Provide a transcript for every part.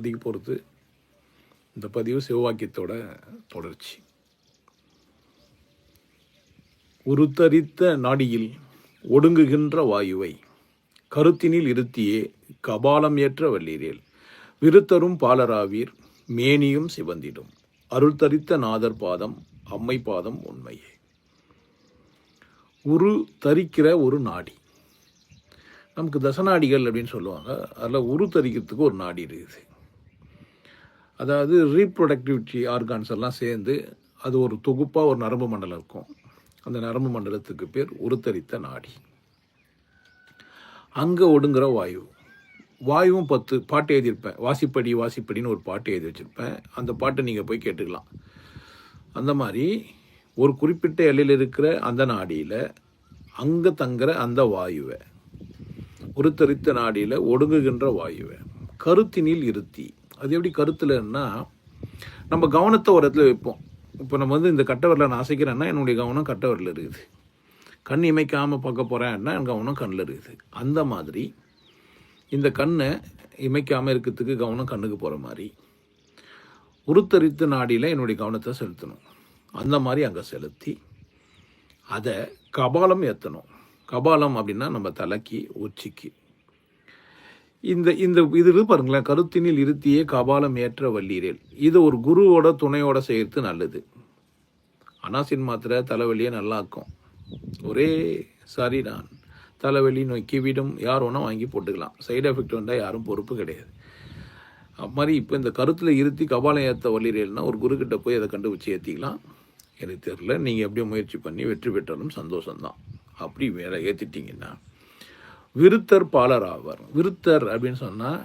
சந்திக்க பொறுத்து இந்த பதிவு சிவவாக்கியத்தோட தொடர்ச்சி. உருத்தரித்த நாடியில் ஒடுங்குகின்ற வாயுவை கருத்தினில் இருத்தியே கபாலம் ஏற்ற வல்லீரேல் விருத்தரும் பாலராவீர் மேனியும் சிவந்திடும். அருள் தரித்த நாதர் பாதம் அம்மை பாதம் உண்மையே. உரு தரிக்கிற ஒரு நாடி. நமக்கு தசநாடிகள் அப்படின்னு சொல்லுவாங்க. அதில் உரு தரிக்கிறதுக்கு ஒரு நாடி இருக்குது. அதாவது ரீப்ரொடக்டிவிட்டி ஆர்கான்ஸ் எல்லாம் சேர்ந்து அது ஒரு தொகுப்பாக ஒரு நரம்பு மண்டலம் இருக்கும். அந்த நரம்பு மண்டலத்துக்கு பேர் உருத்தரித்த நாடி. அங்கே ஒடுங்குற வாயு. வாயுவும் பத்து பாட்டு எழுதியிருப்பேன். வாசிப்படி வாசிப்படின்னு ஒரு பாட்டு எழுதி வச்சுருப்பேன். அந்த பாட்டை நீங்கள் போய் கேட்டுக்கலாம். அந்த மாதிரி ஒரு குறிப்பிட்ட எல்லையில் இருக்கிற அந்த நாடியில் அங்கே தங்குற அந்த வாயுவை உருத்தரித்த நாடியில் ஒடுங்குகின்ற வாயுவை கருத்தினில் இருத்தி அது எப்படி கருத்துலன்னா நம்ம கவனத்தை ஒரு இடத்துல வைப்போம். இப்போ நம்ம வந்து இந்த கட்டவரில் நான் அசைக்கிறேன்னா என்னுடைய கவனம் கட்டவரில் இருக்குது. கண் இமைக்காமல் பார்க்க போகிறேன்னா என் கவனம் கண்ணில் இருக்குது. அந்த மாதிரி இந்த கண்ணை இமைக்காமல் இருக்கிறதுக்கு கவனம் கண்ணுக்கு போகிற மாதிரி உருத்தரித்த நாடியில் என்னுடைய கவனத்தை செலுத்தணும். அந்த மாதிரி அங்கே செலுத்தி அதை கபாலம் ஏற்றணும் கபாலம் அப்படின்னா நம்ம தலைக்கு உச்சிக்கு இந்த இந்த இது பாருங்களேன் கருத்தினில் இருத்தியே கபாலம் ஏற்ற வள்ளீரேல் இது ஒரு குருவோட துணையோட செய்யறது நல்லது. அனாசின் மாத்திரை தலைவலியே நல்லாக்கும். ஒரே சாரி நான். தலைவலி நோக்கி விடும். யார் வேணால் வாங்கி போட்டுக்கலாம். சைடு எஃபெக்ட் வந்தால் யாரும் பொறுப்பு கிடையாது. அது மாதிரி இப்போ இந்த கருத்தில் இருத்தி கபாலம் ஏற்ற வல்லீரேல்னா ஒரு குருக்கிட்ட போய் அதை கண்டுபிடிச்சி ஏற்றிக்கலாம் எனக்கு தெரில நீங்கள் எப்படியோ முயற்சி பண்ணி வெற்றி பெற்றாலும் சந்தோஷம்தான். அப்படி வேற ஏற்றிட்டீங்கன்னா விருத்தர் பாலர் ஆவார் விருத்தர் அப்படின்னு சொன்னால்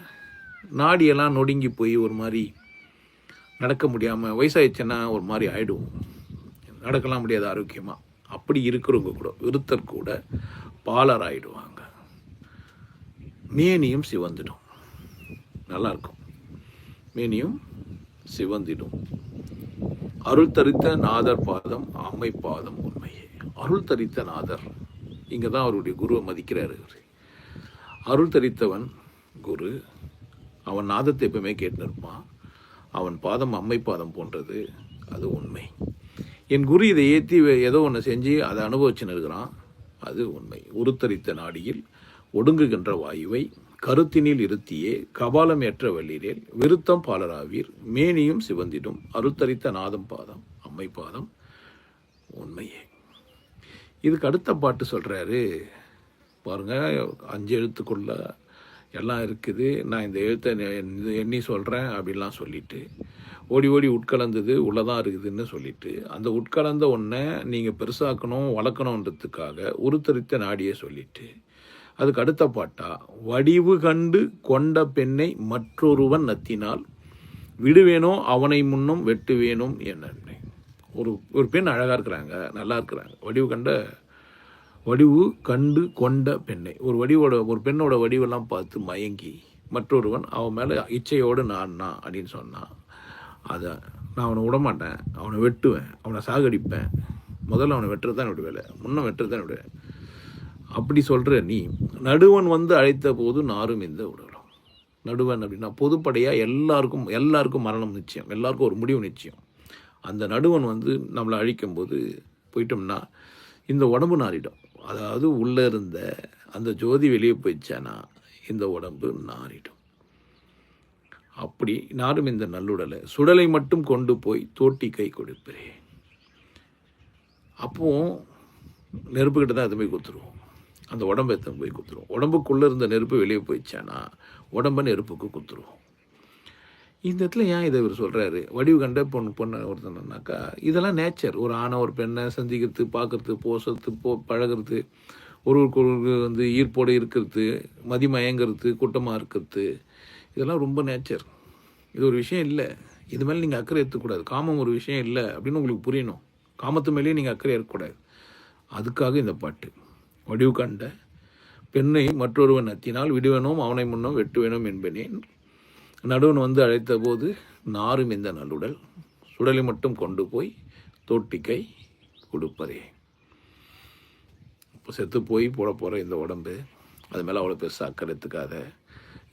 நாடியெல்லாம் நொடுங்கி போய் ஒரு மாதிரி நடக்க முடியாமல் வயசாகிடுச்சுன்னா ஒரு மாதிரி ஆகிடும் நடக்கலாம் முடியாது ஆரோக்கியமாக அப்படி இருக்கிறவங்க கூட விருத்தர் கூட பாலர் ஆகிடுவாங்க மேனியும் சிவந்திடும். நல்லாயிருக்கும் மேனியும் சிவந்திடும். அருள் தரித்த நாதர் பாதம் அம்மை பாதம் உண்மையே. அருள் தரித்த நாதர். இங்கே தான் அவருடைய குருவை மதிக்கிறாரு அருள் தரித்தவன் குரு. அவன் நாதத்தை எப்பவுமே கேட்டு நிற்பான். அவன் பாதம் அம்மை பாதம் போன்றது அது உண்மை. என் குரு இதை ஏற்றி ஏதோ ஒன்று செஞ்சு அதை அனுபவிச்சு இருக்கிறான் அது உண்மை. உருத்தரித்த நாடியில் ஒடுங்குகின்ற வாயுவை கருத்தினில் இருத்தியே கபாலம் ஏற்ற வல்லீரேல் விருத்தம் பாலராவீர் மேனியும் சிவந்திடும் அருத்தரித்த நாதம் பாதம் அம்மை பாதம் உண்மையே. இதுக்கு அடுத்த பாட்டு சொல்கிறாரு பாருங்கள் அஞ்சு எழுத்துக்குள்ள எல்லாம் இருக்குது. நான் இந்த எழுத்தை எண்ணி சொல்கிறேன் அப்படின்லாம் சொல்லிவிட்டு ஓடி ஓடி உட்கலந்தது உள்ளதான் இருக்குதுன்னு சொல்லிட்டு அந்த உட்கலந்த ஒன்றை நீங்கள் பெருசாக்கணும் வளர்க்கணுன்றதுக்காக உருத்தரித்த நாடியை சொல்லிவிட்டு அதுக்கு அடுத்த பாட்டா வடிவு கண்டு கொண்ட பெண்ணை மற்றொருவன் நத்தினால் விடுவேனோ அவனை முன்னும் வெட்டுவேனும் என்ன ஒரு ஒரு பெண் அழகாக இருக்கிறாங்க நல்லா இருக்கிறாங்க. வடிவு கண்ட வடிவு கண்டு கொண்ட பெண்ணை. ஒரு வடிவோட ஒரு பெண்ணோட வடிவெல்லாம் பார்த்து மயங்கி மற்றொருவன் அவன் மேலே இச்சையோடு நான் நான் அப்படின்னு சொன்னான் அதை நான் அவனை விடமாட்டேன். அவனை வெட்டுவேன் அவனை சாகடிப்பேன். முதல்ல அவனை வெட்டுறது தான் வேலை. முன்ன வெட்டுறது தான் வேலை. அப்படி சொல்கிற நீ நடுவன் வந்து அழைத்த போது நாரும் இந்த உடலும். நடுவன் அப்படின்னா பொதுப்படையாக எல்லாருக்கும் எல்லாருக்கும் மரணம் நிச்சயம். எல்லாருக்கும் ஒரு முடிவு நிச்சயம். அந்த நடுவன் வந்து நம்மளை அழிக்கும்போது போயிட்டோம்னா இந்த உடம்பு நாறிடும். அதாவது உள்ளே இருந்த அந்த ஜோதி வெளியே போயிடுச்சானா இந்த உடம்பு நாறிடும். அப்படி நாரும் இந்த நல்லுடலை. சுடலை மட்டும் கொண்டு போய் தோட்டி கை கொடுப்பேன். அப்போ நெருப்புக்கிட்ட தான் போய் குத்துருவோம் அந்த உடம்பை எத்தனை போய் குத்துருவோம் உடம்புக்குள்ளே இருந்த நெருப்பு வெளியே போயிடுச்சானா உடம்பை நெருப்புக்கு குத்துருவோம் இந்த இடத்துல ஏன் இதை இவர் சொல்கிறாரு வடிவு கண்ட பொண்ணு பொண்ணு ஒருத்தனாக்கா இதெல்லாம் நேச்சர் ஒரு ஆணை ஒரு பெண்ணை சந்திக்கிறது பார்க்குறது போசுறது போ பழகிறது ஒருவருக்கு ஒருவருக்கு வந்து ஈர்ப்போடு இருக்கிறது மதிமயங்கிறது கூட்டமாக இருக்கிறது. இதெல்லாம் ரொம்ப நேச்சர் இது ஒரு விஷயம் இல்லை. இது மேலே நீங்கள் அக்கறை எடுத்துக்கூடாது. காமம் ஒரு விஷயம் இல்லை அப்படின்னு உங்களுக்கு புரியணும். காமத்து மேலேயே நீங்கள் அக்கறை இருக்கக்கூடாது அதுக்காக இந்த பாட்டு. வடிவு கண்ட பெண்ணை மற்றொருவன் அத்தினால் விடுவேனோம் அவனை முன்னும் வெட்டுவேனோம் என்பனேன். நடுவன் வந்து அழைத்த போது நாரும் இந்த நல்லுடல் சுடலை மட்டும் கொண்டு போய் தோட்டிக்கை கொடுப்பதே. இப்போ செத்து போய் போட போகிற இந்த உடம்பு அது மேலே அவ்வளோ பெருசாக அக்கறை எடுத்துக்காத.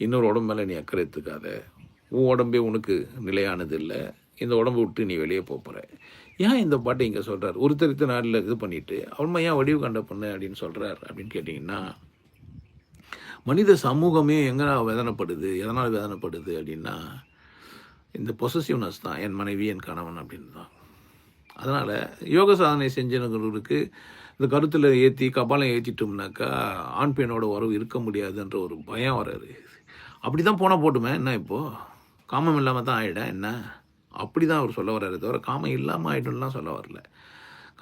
இன்னொரு உடம்பு மேலே நீ அக்கறை எடுத்துக்காத. உன் உடம்பே உனக்கு நிலையானது இல்லை. இந்த உடம்பு விட்டு நீ வெளியே போகிற ஏன் இந்த பாட்டை இங்கே சொல்கிறார் ஒருத்தர் தரித்த நாளில் இது பண்ணிவிட்டு அவன்மா ஏன் வடிவு கண்ட பொண்ணு? அப்படின்னு சொல்கிறார் அப்படின்னு கேட்டிங்கன்னா மனித சமூகமே எங்கே வேதனைப்படுது? எதனால் வேதனைப்படுது அப்படின்னா இந்த பொசசிவ்னஸ் தான். என் மனைவி என் கணவன் அப்படின்னு தான் அதனால் யோக சாதனை செஞ்சவங்களுக்கு இந்த கருத்தில் ஏற்றி கபாலம் ஏற்றிட்டோம்னாக்கா ஆண் பெண்ணோட உறவு இருக்க முடியாதுன்ற ஒரு பயம் வராது. அப்படி தான் போனால் போட்டுமே என்ன இப்போது காமம் இல்லாமல் தான் ஆகிடும் என்ன? அப்படி தான் அவர் சொல்ல வர்றாரு தவிர காமம் இல்லாமல் ஆகிடும்லாம் சொல்ல வரல.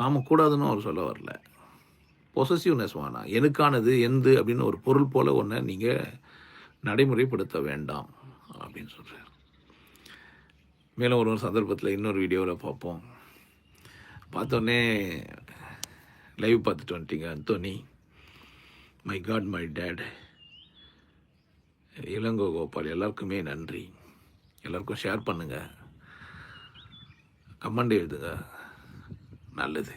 காமம் கூடாதுன்னு அவர் சொல்ல வரல. பொசசிவ்னஸ் வேணாம் எனக்கானது எந்து அப்படின்னு ஒரு பொருள் போல் ஒன்றை நீங்கள் நடைமுறைப்படுத்த வேண்டாம் அப்படின்னு சொல்கிறார் மேலும் ஒரு ஒரு சந்தர்ப்பத்தில் இன்னொரு வீடியோவில் பார்ப்போம். பார்த்தோன்னே லைவ் பார்த்துட்டு வந்துட்டீங்க Anthony. My god my dad Ilango Gopal எல்லாருக்குமே நன்றி. எல்லாருக்கும் ஷேர் பண்ணுங்கள் கமெண்ட் எழுதுங்க. நல்லது.